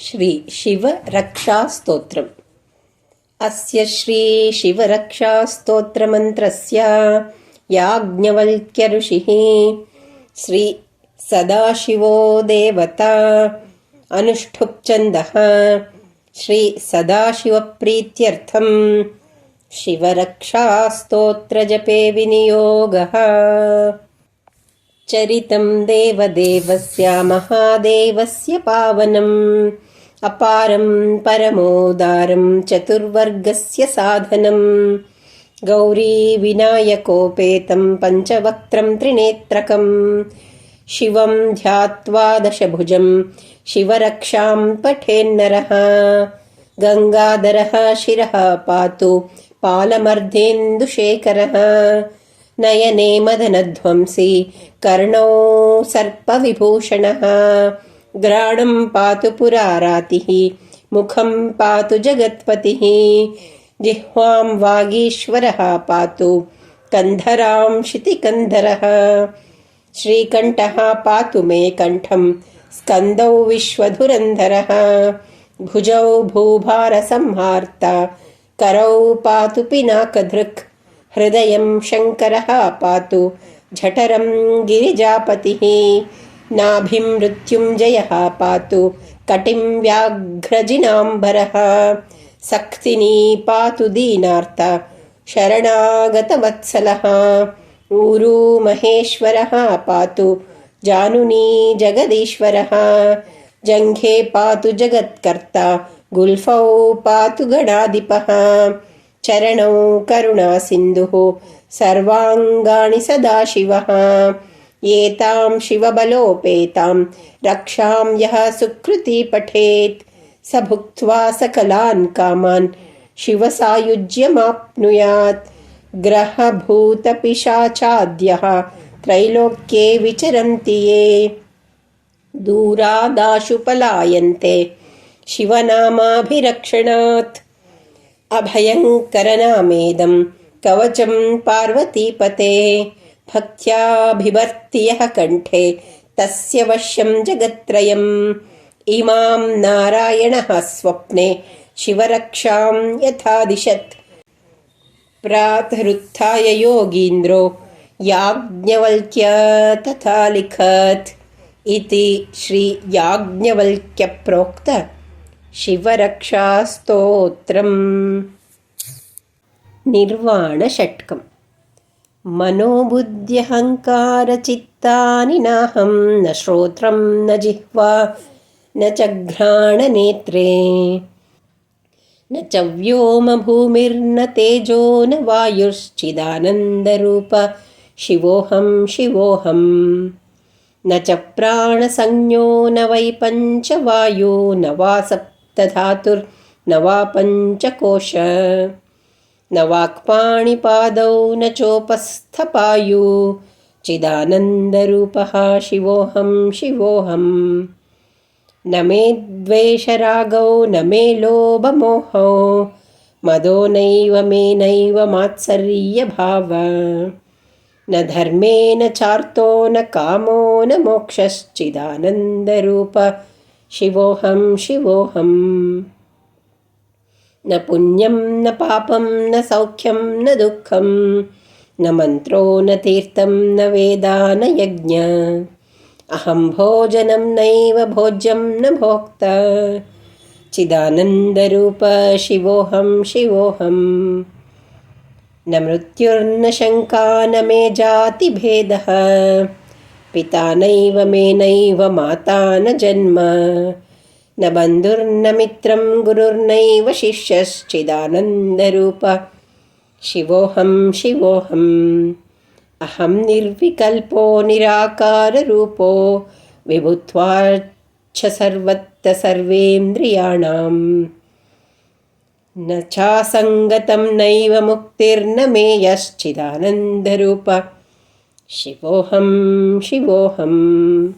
श्रीशिवरक्षास्तोत्रम् अस्य श्रीशिवरक्षास्तोत्रमन्त्रस्य याज्ञवल्क्यऋषिः श्री सदाशिवो देवता अनुष्ठुप्छन्दः श्रीसदाशिवप्रीत्यर्थम् शिवरक्षास्तोत्रजपे विनियोगः। चरितं देवदेवस्य महादेवस्य पावनम् अपारं परमोदारं चतुर्वर्गस्य साधनम् गौरीविनायकोपेतं पञ्चवक्त्रं त्रिनेत्रकम् शिवं ध्यात्वा दशभुजं शिवरक्षां पठेन्नरः। गङ्गाधरः शिरः पातु पालमर्धेन्दुशेखरः नयने मदनध्वंसी कर्णौ सर्पविभूषणः ग्राणं पातु पुरारातिः, मुखं पातु जगत्पतिः। जिह्वां वागीश्वरः पातु, कन्धरां शितिकन्धरः श्रीकण्ठः पातु मे कण्ठं, स्कन्दौ विश्वधुरन्धरः। भुजौ भूभारसंहार्ता, करौ पातु पिनाकधृक्। हृदयं शङ्करः पातु झठरं गिरिजापतिः। नाभिं मृत्युञ्जयः पातु कटिं व्याघ्रजिनाम्बरः। सक्तिनी पातु दीनार्थ शरणागतवत्सलः। ऊरू महेश्वरः पातु जानुनी जगदीश्वरः। जङ्घे पातु जगत्कर्ता गुल्फौ पातु गणाधिपः। चरणौ करुणासिन्धुः सर्वाङ्गाणि सदाशिवः एतां शिवबलोपेतां, रक्षां यः सुकृती पठेत् स भुक्त्वा सकलान् कामान् शिवसायुज्यमाप्नुयात्। ग्रहभूतपिशाचाद्यः त्रैलोक्ये विचरन्ति ये। दूरादाशु पलायन्ते, शिवनामाभिरक्षणात्। अभयङ्करनामेदं कवचं पार्वतीपते। भक्त्याभिभर्ति यः कण्ठे तस्य वश्यं जगत्त्रयम्। इमां नारायणः स्वप्ने शिवरक्षां यथादिशत्। प्रातरुत्थाय योगीन्द्रो याज्ञवल्क्य तथा लिखत्। इति श्रीयाज्ञवल्क्यप्रोक्त शिवरक्षास्तोत्रम्। निर्वाणषट्कम् मनोबुद्ध्यहङ्कारचित्तानि नाहं न श्रोत्रं न जिह्वा न च घ्राणनेत्रे। न च व्योमभूमिर्न तेजो न वायुश्चिदानन्दरूप शिवोऽहं शिवोऽहम्। न च प्राणसंज्ञो न वै पञ्चवायो न वा सप्तधातुर्न वा पञ्चकोश न वाक्पाणिपादौ न चोपस्थपायु। चिदानन्दरूपः शिवोऽहं। शिवोऽहम् न मे द्वेषरागौ न मे लोभमोहौ। मदो नैव मे नैव मात्सर्यभाव। न धर्मे न चार्तो न कामो न मोक्षश्चिदानन्दरूप। शिवोऽहं शिवोऽहम् न पुण्यं न पापं न सौख्यं न दुःखं न मन्त्रो न तीर्थं न वेदा न यज्ञ। अहं भोजनं नैव भोज्यं न भोक्ता। चिदानन्दरूप शिवोऽहं शिवोऽहम् न मृत्युर्न शङ्का न मे जातिभेदः। पिता नैव मे नैव माता न जन्म न बन्धुर्न मित्रं गुरुर्नैव शिष्यश्चिदानन्दरूप। शिवोऽहं शिवोऽहम् अहं निर्विकल्पो निराकाररूपो। विभुत्वाच्छ सर्वत्र सर्वेन्द्रियाणाम्। न चासङ्गतं नैव मुक्तिर्न मे यश्चिदानन्दरूप शिवोऽहं शिवोऽहम्